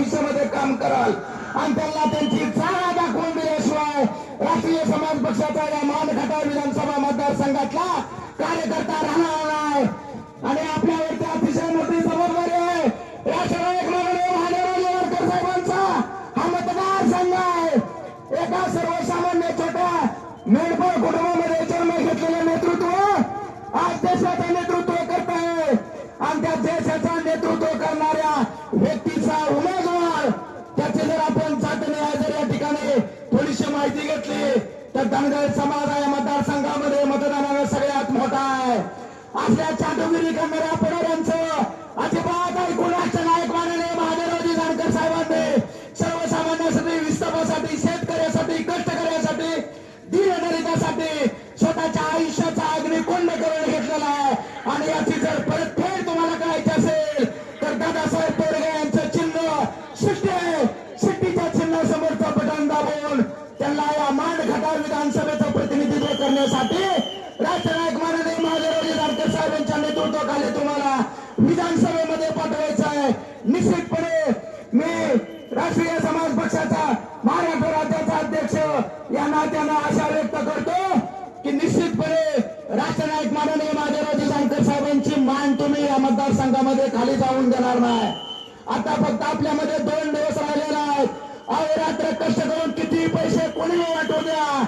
भविष्यामध्ये काम कराल. आणि त्यांना त्यांची जागा दाखवून दिल्याशिवाय राष्ट्रीय समाज पक्षाचा या मानखटा विधानसभा मतदारसंघातला कार्यकर्ता राहणार नाही. आणि आपल्यावरती अतिशय मोठी जबाबदारी आहे. राष्ट्रनायक माननीय महादेवराजे वाडकर साहेबांचा हा मतदारसंघ आहे. एका सर्वसामान्य छोट्या मेंढपाळ कुटुंबामध्ये जन्म घेतलेलं नेतृत्व आज देशाचं नेतृत्व करत आहे आणि त्या देशाचा नेतृत्व करणाऱ्या व्यक्तीचा उमेद माहिती घेतली तर धनगर समाज या मतदारसंघामध्ये मतदानाला सगळ्यात मोठा आहे. असल्या चाटुगिरी करणाऱ्या पुढाऱ्यांचं अजिबात ऐकून नेतृत्वाखाली तुम्हाला. विधानसभेमध्ये पाठवायचं आहे. निश्चितपणे मी राष्ट्रीय समाज पक्षाचा महाराष्ट्र राज्याचा अध्यक्ष या नात्यानं आशा व्यक्त करतो की निश्चितपणे राष्ट्रनायक माननीय महादेवराजी शंकर साहेबांची मान तुम्ही या मतदारसंघामध्ये खाली जाऊन देणार नाही. आता फक्त आपल्यामध्ये दोन दिवस राहिलेला आहेत. अहोरात्र कष्ट करून किती पैसे कोणी वाटू द्या.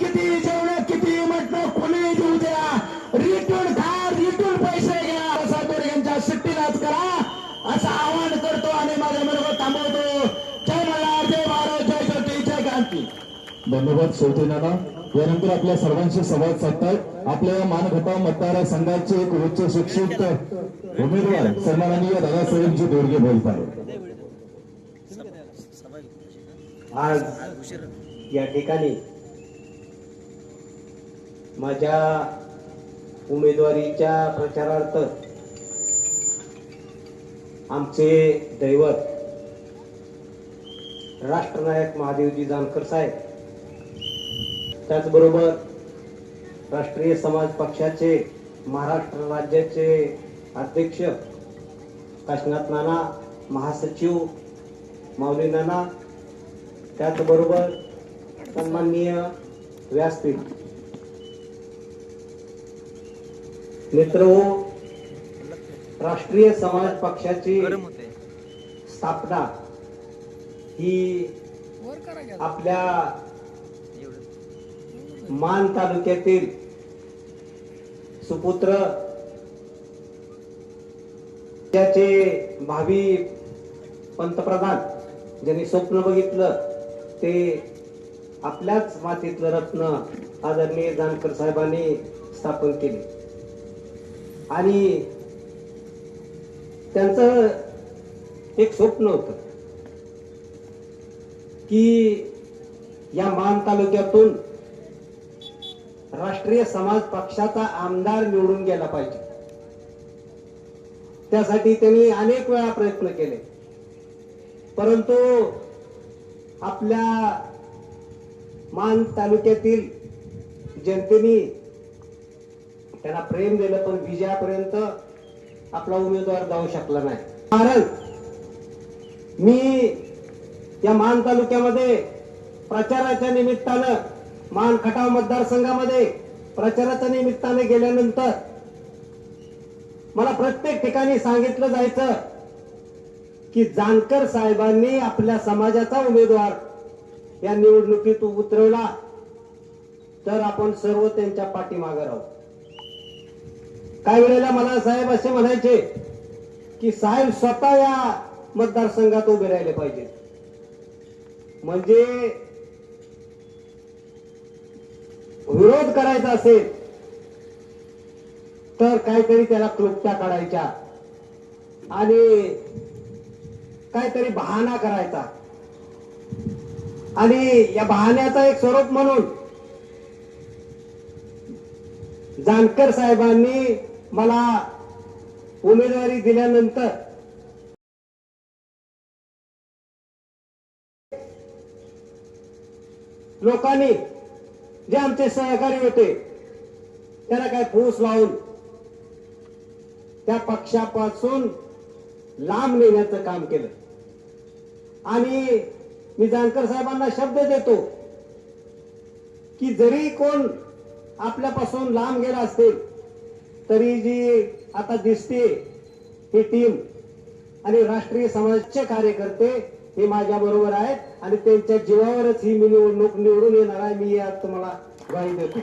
किती जेवण किती म्हटलं कोणी देऊ द्या. रिटून खा रिटून पैसे घ्या. असा यांच्या सुट्टीलाच करा. असं आवाहन करतो आणि माझ्या बरोबर थांबवतो. जय मल्हार जय भारत जय ज्योती जय क्रांती. धन्यवाद शेवटी नाना. यानंतर आपल्या सर्वांशी संवाद साधतायत आपल्या या मानघटा मतदारसंघाचे एक उच्च शिक्षित उमेदवार सन्माननीय दादासाहेबजी दोडगे बोलत आहेत. आज या ठिकाणी माझ्या उमेदवारीच्या प्रचारार्थ आमचे दैवत राष्ट्रनायक महादेवजी जानकर साहेब त्याचबरोबर राष्ट्रीय समाज पक्षाचे महाराष्ट्र राज्याचे अध्यक्ष काशनाथ नाना महासचिव माऊली नाना त्याचबरोबर सन्माननीय व्यासपीठ मित्र राष्ट्रीय समाज पक्षाची स्थापना ही आपल्या मान तालुक्यातील सुपुत्र त्याचे भावी पंतप्रधान ज्यांनी स्वप्न बघितलं ते आपल्याच मातीतलं रत्न आदरणीय जानकर साहेबांनी स्थापन केले. आणि त्यांचं एक स्वप्न होतं की या मान तालुक्यातून राष्ट्रीय समाज पक्षाचा आमदार निवडून गेला पाहिजे. त्यासाठी त्यांनी अनेक वेळा प्रयत्न केले. परंतु आपल्या मान तालुक्यातील जनतेने त्यांना प्रेम दिलं पण विजयापर्यंत आपला उमेदवार जाऊ शकला नाही. कारण मी या मान तालुक्यामध्ये प्रचाराच्या निमित्तानं मान खटाव मतदारसंघामध्ये प्रचाराच्या निमित्ताने गेल्यानंतर मला प्रत्येक ठिकाणी सांगितलं जायचं की जानकर साहेबांनी आपल्या समाजाचा उमेदवार या निवडणुकीत उतरवला. तर आपण सर्व त्यांच्या पाठीमागे राहू. काही वेळेला मला साहेब असे म्हणायचे की साहेब स्वतः या मतदारसंघात उभे राहिले पाहिजे. म्हणजे विरोध करायचा असेल तर काहीतरी त्याला क्लुप्त्या काढायच्या आणि काहीतरी बहाणा करायचा. आणि या बहाण्याचा एक स्वरूप म्हणून जानकर साहेबांनी मला उमेदवारी दिल्यानंतर लोकांनी जे आमचे सहकारी होते त्याला काय फूस लावून त्या पक्षापासून लांब नेण्याचं काम केलं. आणि मी जानकर साहेबांना शब्द देतो की जरी कोण आपल्यापासून लांब गेला असेल तरी जी आता दिसते ही टीम आणि राष्ट्रीय समाजाचे कार्यकर्ते हे माझ्या बरोबर आहेत आणि त्यांच्या जीवावरच ही मी निवडणूक निवडून येणार आहे मी आज तुम्हाला ग्वाही देतो.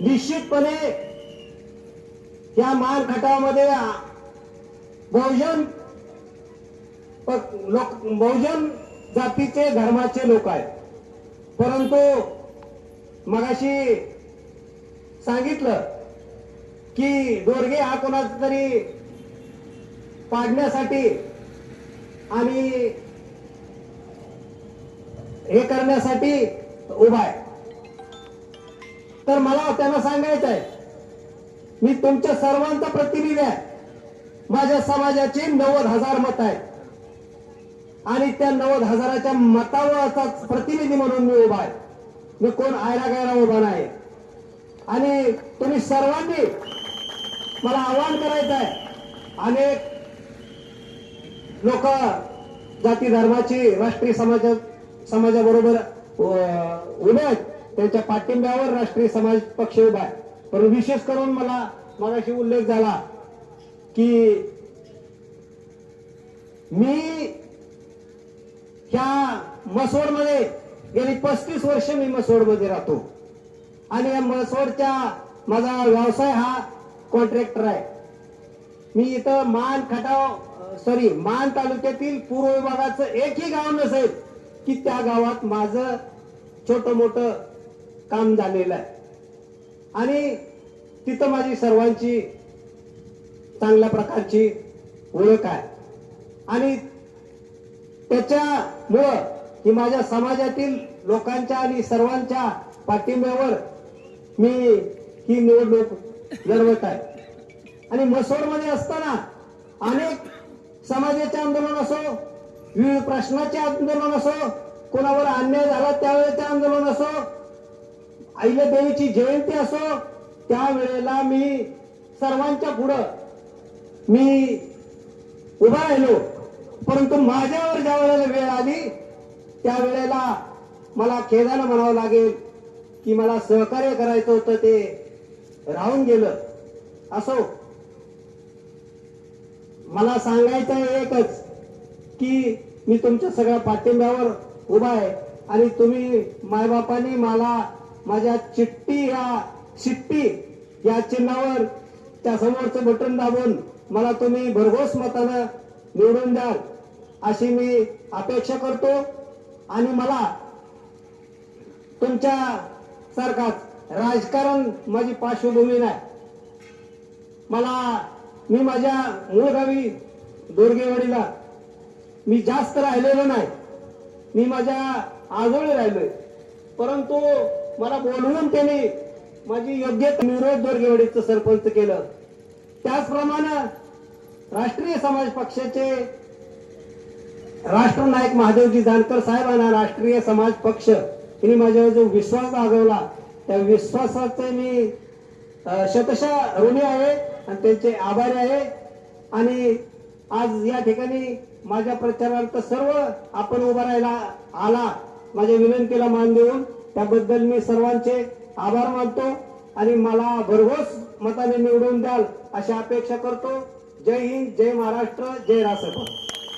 निश्चितपणे या मानखटामध्ये बहुजन लोक बहुजन जातीचे धर्माचे लोक आहेत. परंतु मगाशी सांगितलं की दोरगे हा कोणाचा तरी पाडण्यासाठी आणि हे करण्यासाठी उभा आहे. तर मला त्यांना सांगायचं आहे मी तुमच्या सर्वांचा प्रतिनिधी आहे. माझ्या समाजाचे नव्वद हजार मत आहेत. आणि त्या नव्वद हजाराच्या मतावर असा प्रतिनिधी म्हणून मी उभा आहे. मी कोण आयरा गायरा उभा नाही. आणि तुम्ही सर्वांनी मला आवाहन करायचं आहे. अनेक लोक जाती धर्माची राष्ट्रीय समाजा समाजाबरोबर उभे आहेत. त्यांच्या पाठिंब्यावर राष्ट्रीय समाज पक्ष उभा आहे. पण विशेष करून मला मगाशी उल्लेख झाला की मी ह्या मसोडमध्ये गेली पस्तीस वर्ष मी मसोडमध्ये राहतो. आणि या मसोडच्या माझा व्यवसाय हा कॉन्ट्रॅक्टर आहे. मी इथं मान खटाव सॉरी मान तालुक्यातील पूर्व विभागाचं एकही गाव नसेल की त्या गावात माझं छोट मोठं काम झालेलं आहे. आणि तिथं माझी सर्वांची चांगल्या प्रकारची ओळख आहे. आणि त्याच्यामुळं ही माझ्या समाजातील लोकांच्या आणि सर्वांच्या पाठिंब्यावर मी ही निवडणूक लढवत आहे. आणि मसोडमध्ये असताना अनेक समाजाचे आंदोलन असो विविध प्रश्नाचे आंदोलन असो कोणावर अन्याय झाला त्यावेळेचे आंदोलन असो आईला देवीची जयंती असो त्यावेळेला मी सर्वांच्या पुढं मी उभा राहिलो. परंतु माझ्यावर ज्या वेळेला वेळ आली त्यावेळेला मला खेदानं म्हणावं लागेल की मला सहकार्य करायचं होतं ते राहून गेलं. असो. मला सांगायचं एकच की मी तुमच्या सगळ्या पाठिंब्यावर उभा आहे आणि तुम्ही मायबापांनी मला माझ्या चिट्टी या शिट्टी या चिन्हावर त्या समोरचं बटन दाबून मला तुम्ही भरघोस मतानं निवडून द्याल अशी मी अपेक्षा करतो. आणि मला तुमच्या सारखाच राजकारण माझी पार्श्वभूमी नाही. मला मी माझ्या मूळ गावी दोरगेवाडीला मी जास्त राहिलेलो नाही. मी माझ्या आजोळी राहिलोय. परंतु मला बोलवून त्यांनी माझी योग्य निरोध दोरगेवाडीचं सरपंच केलं. त्याचप्रमाणे राष्ट्रीय समाज पक्षाचे राष्ट्रनायक महादेवजी जानकर साहेबांना राष्ट्रीय समाज पक्ष तुम्ही माझ्यावर जो विश्वास दाखवला त्या विश्वासाचे मी शतशा ऋणी आहे आणि त्यांचे आभारी आहे. आणि आज या ठिकाणी माझ्या प्रचारार्थ सर्व आपण उभा राहायला आला माझ्या विनंतीला मान देऊन त्याबद्दल मी सर्वांचे आभार मानतो. आणि मला भरघोस मताने निवडून द्याल अशी अपेक्षा करतो. जय हिंद जय महाराष्ट्र जय रासपा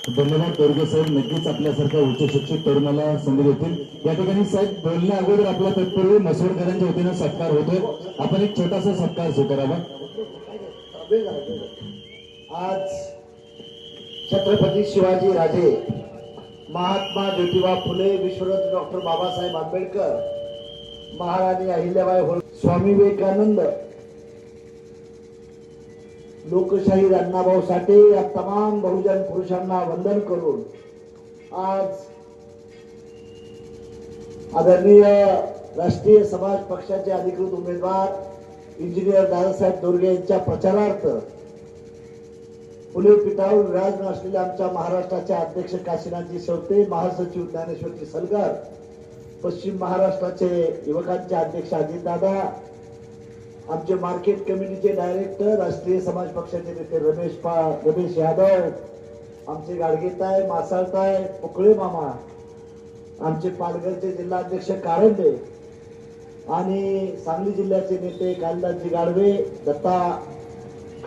धन्यवाद दोरगे साहेब नक्कीच आपल्यासारख्या उच्च शिक्षित तरुणाला संधी देतील. या ठिकाणी साहेब बोलण्या अगोदर आपला तत्पूर्वी मसोडकरांच्या वतीनं सत्कार होतोय. आपण एक छोटासा सत्कार स्वीकारावा. आज छत्रपती शिवाजी राजे महात्मा ज्योतिबा फुले विश्वरत्न डॉक्टर बाबासाहेब आंबेडकर महाराणी अहिल्याबाई होळ स्वामी विवेकानंद लोकशाहीर अण्णाभाऊ साठे या तमाम बहुजन पुरुषांना वंदन करून आज आदरणीय राष्ट्रीय समाज पक्षाचे अधिकृत उमेदवार इंजिनियर दादासाहेब दोरगे यांच्या प्रचारार्थ फुले पिठावर विराजमान असलेल्या आमच्या महाराष्ट्राचे अध्यक्ष काशीनाथजी शेवते महासचिव ज्ञानेश्वरजी सलगर पश्चिम महाराष्ट्राचे युवकांचे अध्यक्ष अजितदादा आमचे मार्केट कमिटीचे डायरेक्टर राष्ट्रीय समाज पक्षाचे नेते रमेश पा रमेश यादव आमचे गाडगेताय मासाळताय पोकळे मामा आमचे पालघरचे जिल्हाध्यक्ष कारंडे आणि सांगली जिल्ह्याचे नेते कालिदासजी गाडवे दत्ता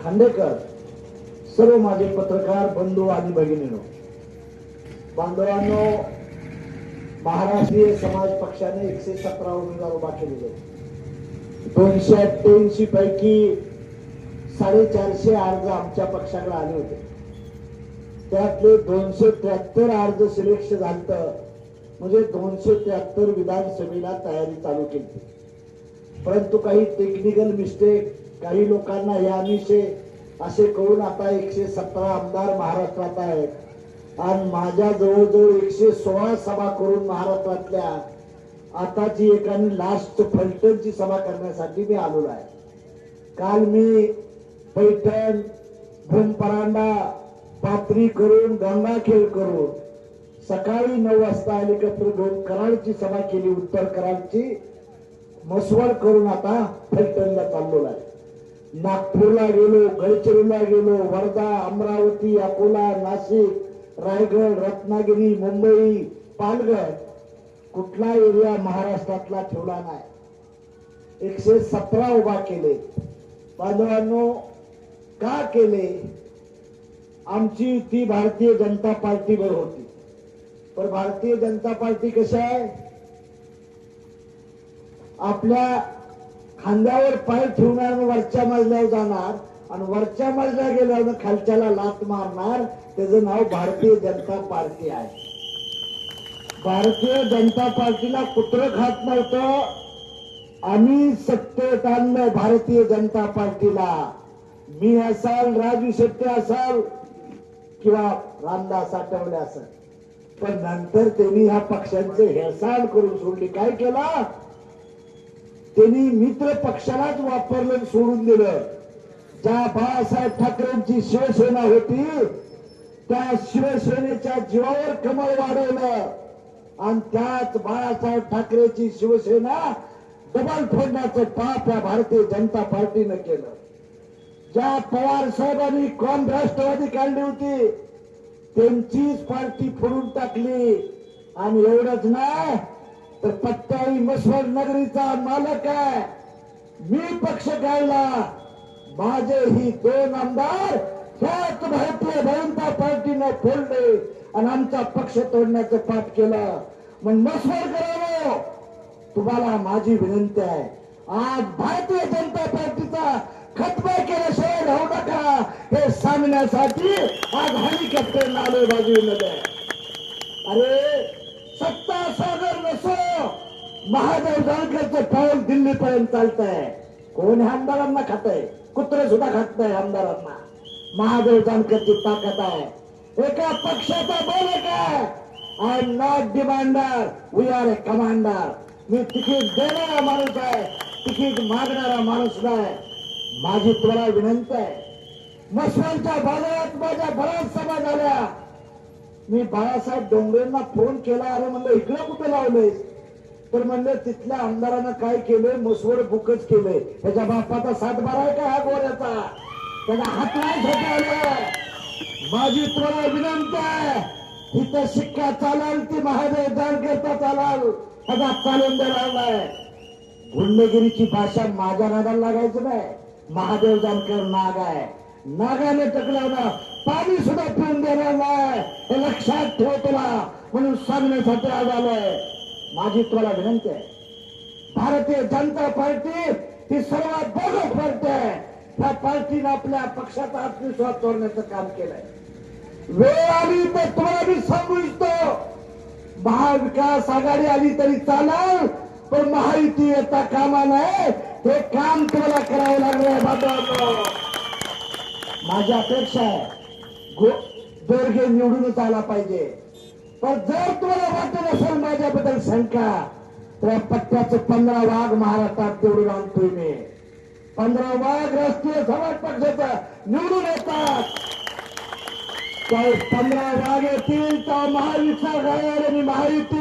खांडेकर सर्व माझे पत्रकार बंधू आणि भगिनीनो बांधवांनो महाराष्ट्रीय समाज पक्षाने एकशे सतरा उमेदवार उभा केलेले आहेत. दोनशे अठ्ठ्याऐंशी पैकी साडेचारशे अर्ज आमच्या पक्षाकडे आले होते. त्यातले दोनशे त्र्याहत्तर अर्ज सिलेक्ट झालत. म्हणजे दोनशे त्र्याहत्तर विधानसभेला तयारी चालू केली. परंतु काही टेक्निकल मिस्टेक काही लोकांना या विषय असे करून आता एकशे सतरा आमदार महाराष्ट्रात आहेत. आणि माझ्या जवळजवळ एकशे सोळा सभा करून महाराष्ट्रातल्या आताची एकाने लास्ट फलटणची सभा करण्यासाठी मी आलेलो आहे. काल मी पैठण भूमपरांडा पात्री करून गंगाखेळ करून सकाळी नऊ वाजता हेलिकॉप्टर घेऊन कराडची सभा केली उत्तर कराडची. मसवड करून आता फलटणला चाललो आहे. नागपूरला गेलो गडचिरोलीला गेलो वर्धा अमरावती अकोला नाशिक रायगड रत्नागिरी मुंबई पालघर. कुठला एरिया महाराष्ट्रातला ठेवला नाही. एकशे सतरा उभा केले. बांधवांनो का केले? आमची ती भारतीय जनता पार्टीवर होती. पण भारतीय जनता पार्टी कशा आहे? आपल्या खांद्यावर पाय ठेवणार वरच्या मजल्यावर जाणार आणि वरच्या मजल्या गेल्यावर खालच्याला लात मारणार. त्याचं नाव भारतीय जनता पार्टी आहे. भारतीय जनता पार्टीला कुत्र खात नव्हतं. आम्ही सत्तेत आणलं भारतीय जनता पार्टीला. मी असाल राजू शेट्टी असाल किंवा रामदास आठवले असाल. पण नंतर त्यांनी ह्या पक्षांचे हेळसांड करून सोडली. काय केला? त्यांनी मित्र पक्षालाच वापरलं सोडून दिलं. ज्या बाळासाहेब ठाकरेंची शिवसेना होती त्या शिवसेनेच्या जीवावर कमळ वाढवलं. आणि त्याच बाळासाहेब ठाकरेची शिवसेना डबल फोडण्याचं पाप या भारतीय जनता पार्टीनं केलं. ज्या पवार साहेबांनी कॉम राष्ट्रवादी काढली होती त्यांचीच पार्टी फोडून टाकली. आणि एवढंच नाही तर पट्टाळी मश्वर नगरीचा मालक आहे. मी पक्ष काढला माझे ही दोन आमदार ह्याच भारतीय जनता पार्टीनं फोडले आणि आमचा पक्ष तोडण्याचं पाठ केलं. मग मसवड करावं. तुम्हाला माझी विनंती आहे. आज भारतीय जनता पार्टीचा खतबा केल्याशिवाय राहू नका. हे सांगण्यासाठी आज हेलिकॉप्टर आलोय बाजूमध्ये अरे सत्ता सागर नसो. महादेव जानकरचं पाऊल दिल्लीपर्यंत चालत आहे कोण आमदारांना खात आहे कुत्रे सुद्धा खात नाही आमदारांना. महादेव जानकरची ताकद आहे. एका पक्षाचा बोल काय I am not demander we are a commander me ticket देणारा माणूस आहे. तिकीट मागणारा माणूस नाही. माझी तुम्हाला विनंती आहे. मसवांच्या बाजारात माझ्या बऱ्याच सभा झाल्या. मी बाळासाहेब डोंगरेंना फोन केला. अरे म्हणलं इकडे कुठे लावलंय तर म्हणलं तिथल्या आमदारानं काय केलंय? मसवड बुकच केलंय. त्याच्या बापाचा सातबारा आहे का हा गोऱ्याचा? त्याला हात नाही माझी तुम्हाला विनंती आहे इथं शिक्का चालाल ती महादेव जानकरता चालाल? त्याचा चालून देणार गुंडगिरीची भाषा माझ्या नादाला लागायचं नाही. महादेव जानकर नाग आहे. नागाने टकलावला पाणी सुद्धा पिऊन देणार नाही. हे लक्षात ठेव तुला म्हणून सांगण्यासाठी आज आलोय. माझी तुला विनंती आहे. भारतीय जनता पार्टी ही सर्वात बोगस पार्टी आहे. त्या पार्टीनं आपल्या पक्षाचा आत्मविश्वास तोडण्याचं काम केलंय. वेळ आली तर तुम्हाला मी सांगू इच्छितो महाविकास आघाडी आली तरी चालेल पण महायुती येता कामा नाही हे काम तुम्हाला करावं लागलंय बाबा माझी अपेक्षा आहे गो- दोरगे निवडूनच आला पाहिजे. पण जर तुम्हाला वाटत असेल माझ्याबद्दल शंका तर या पट्ट्याचे पंधरा वाघ महाराष्ट्रात तेवढून आणतोय मी पंधरा वाघ राष्ट्रीय समाज पक्षाचा निवडून येतात. त्यावेळेस पंधरा वाघ येतील तेव्हा महाविचार राहणार आणि महायुती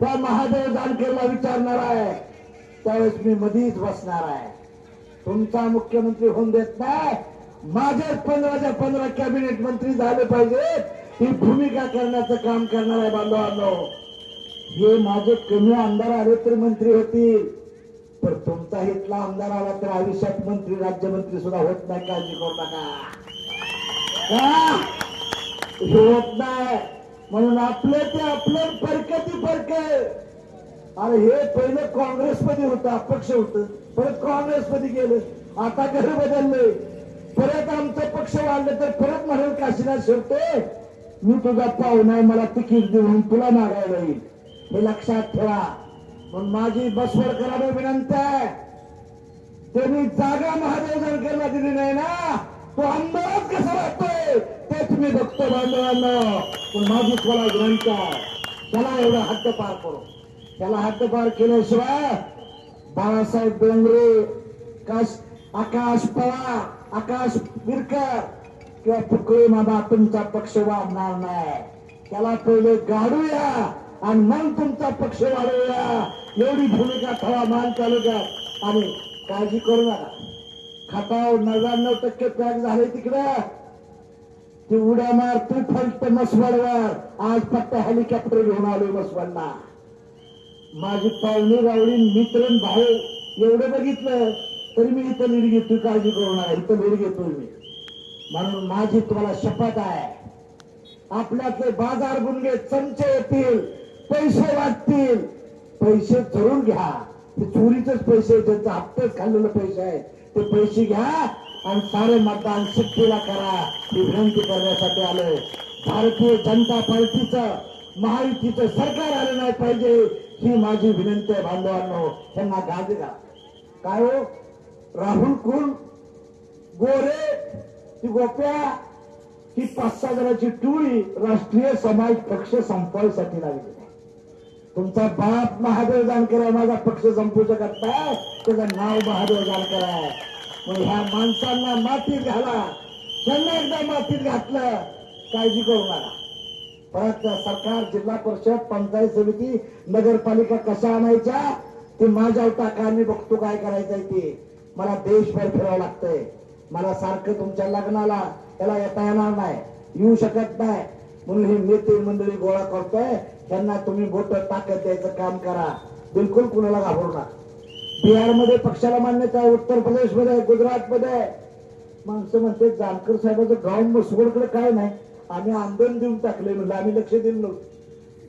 त्या महादेव जानकरला विचारणार आहे. त्यावेळेस मी मधीच बसणार आहे. तुमचा मुख्यमंत्री होऊन देत नाही. माझ्याच पंधराच्या पंधरा कॅबिनेट मंत्री झाले पाहिजेत. ही भूमिका करण्याचं काम करणार आहे बांधवांनो. हे माझे कमी आमदार आले तर मंत्री होतील. पण तुमचा इथला आमदार आला तर आयुष्यात मंत्री राज्यमंत्री सुद्धा होत नाही. काळजी करू नका. हे होत नाही. म्हणून आपलं ते आपलं फरक ते फरक. अरे हे पहिलं काँग्रेसमध्ये होतं अपक्ष होतं. परत काँग्रेसमध्ये गेलं. आता घर बदललंय परत आमचं पक्ष वाढलं तर परत म्हणाल काशीनाथ शेवटे मी तुझा पाहुणा नाही मला तिकीट देऊन तुला मागायला येईल. हे लक्षात ठेवा. पण माझी बसवर बसवडकरांना विनंती आहे. त्यांनी जागा महादेव दिली नाही ना तो आमदारच कसा राहतोय ते तुम्ही बघतो बांधवांना. पण माझी तुला विनंती आहे. त्याला एवढं हद्द पार करू. त्याला हद्द पार केल्याशिवाय बाळासाहेब डोंगरे काश आकाश पवार आकाश विरकर किंवा फुकळे मामा तुमचा पक्ष वाढणार नाही. त्याला पहिले गाडूया आणि मग तुमचा पक्ष वाढवूया एवढी भूमिका ठेवा मान तालुक्यात. आणि काळजी करू नका. खाताव नव्याण्णव टक्के पॅक झाले तिकडं. ती उड्या मार तू फक्त मसवडवर. आज फक्त हेलिकॉप्टर घेऊन आलोय मसवडला. माझी पाहुणी गावडी मित्र भाऊ एवढं बघितलं तरी मी इथं लीड घेतोय काळजी करू नका. इथं लीड घेतोय मी. म्हणून माझी तुम्हाला शपथ आहे. आपल्यातले बाजार गुंडे चमचे येतील. पैसे वाटतील पैसे जरूर घ्या. ते चोरीचेच पैसे त्यांचा हप्तेच खाल्लेले पैसे आहेत. ते पैसे घ्या आणि सारे मतदान शक्तीला करा. ही विनंती करण्यासाठी आलोय. भारतीय जनता पार्टीचं महायुतीचं सरकार आलं नाही पाहिजे ही माझी विनंती आहे बांधवांनो. त्यांना गादी द्या. काय हो? राहुल कुल गोरे? ती गोप्या? ही पाच सहा जणांची टोळी राष्ट्रीय समाज पक्ष संपवायसाठी लागली. तुमचा बाप महादेव जानकर आहे माझा पक्ष संपू शकत नाही. त्याचं नाव महादेव जानकर आहे. मग ह्या माणसांना मातीत घाला. त्यांना एकदा मातीत घातलं काळजी करू नका. परत सरकार जिल्हा परिषद पंचायत समिती नगरपालिका कशा आणायच्या ते माझ्या टाका मी बघतो काय करायचंय ते. मला देशभर फिरावं लागतंय. मला सारखं तुमच्या लग्नाला त्याला येता येणार नाही. येऊ शकत नाही. म्हणून हे नेते मंडळी गोळा करतोय. त्यांना तुम्ही बोट ताकद द्यायचं काम करा. बिलकुल कुणाला घाबरू नका. बिहारमध्ये पक्षाला मान्यता आहे उत्तर प्रदेशमध्ये आहे गुजरातमध्ये आहे. माणसं म्हणते जानकर साहेबांचं गाव मसवडकडे काय नाही. आम्ही आंदोलन देऊन टाकले म्हणजे आम्ही लक्ष दिलं नव्हतं.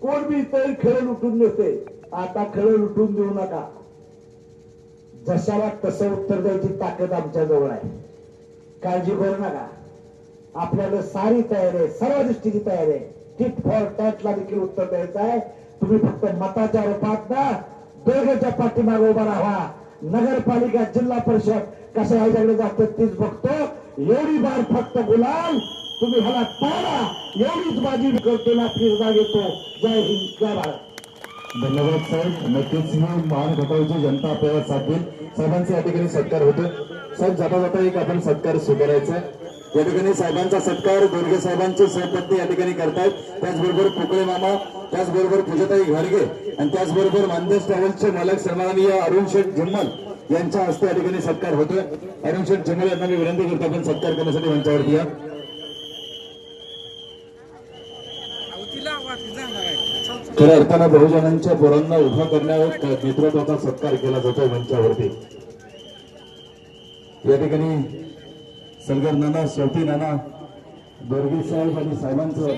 कोण बी इतर खेळ लुटून देते आता खेळ लुटून देऊ नका. जशाला तसं उत्तर द्यायची ताकद आमच्या जवळ आहे. काळजी करू नका. आपल्याला सारी तयारी आहे सर्व दृष्टीची तयारी आहे. टिट फॉर टॅटला देखील उत्तर द्यायचं आहे. तुम्ही फक्त मताच्या रूपात ना दोघांच्या पाठीमागे उभा राहा. नगरपालिका जिल्हा परिषद कसं ह्याच्याकडे जातं तीच बघतो. एवढी बार फक्त गुलाल. तुम्ही ह्याला पाडा. एवढीच बाजी मी करतो ना घेतो. जय हिंद जय भारत. धन्यवाद साहेब नक्कीच ही महान घटावची जनता आपल्याला साथ देईल साहेबांचा या ठिकाणी सत्कार होतो साहेब जाता जाता एक आपण सत्कार स्वीकारायचा आहे. या ठिकाणी साहेबांचा सत्कार गोरगे साहेबांची सहपत्नी या ठिकाणी करतायत. त्याचबरोबर पोकळे मामा त्याचबरोबर पूजताई घाडगे आणि त्याचबरोबर मानदेश ट्रॅव्हल्सचे मालक सन्माननीय अरुण शेठ झिम्मल यांच्या हस्ते या ठिकाणी सत्कार होतोय. अरुण शेठ झिम्मल यांना मी विनंती करतो आपण सत्कार करण्यासाठी मंचावरती या खऱ्या अर्थानं बहुजनांच्या पोरांना उभा करण्यावर नेतृत्वाचा सत्कार केला जातो मंचावरती? या ठिकाणी सलगर नाना शेवटी नाना दोरगे साहेब आणि साहेबांचं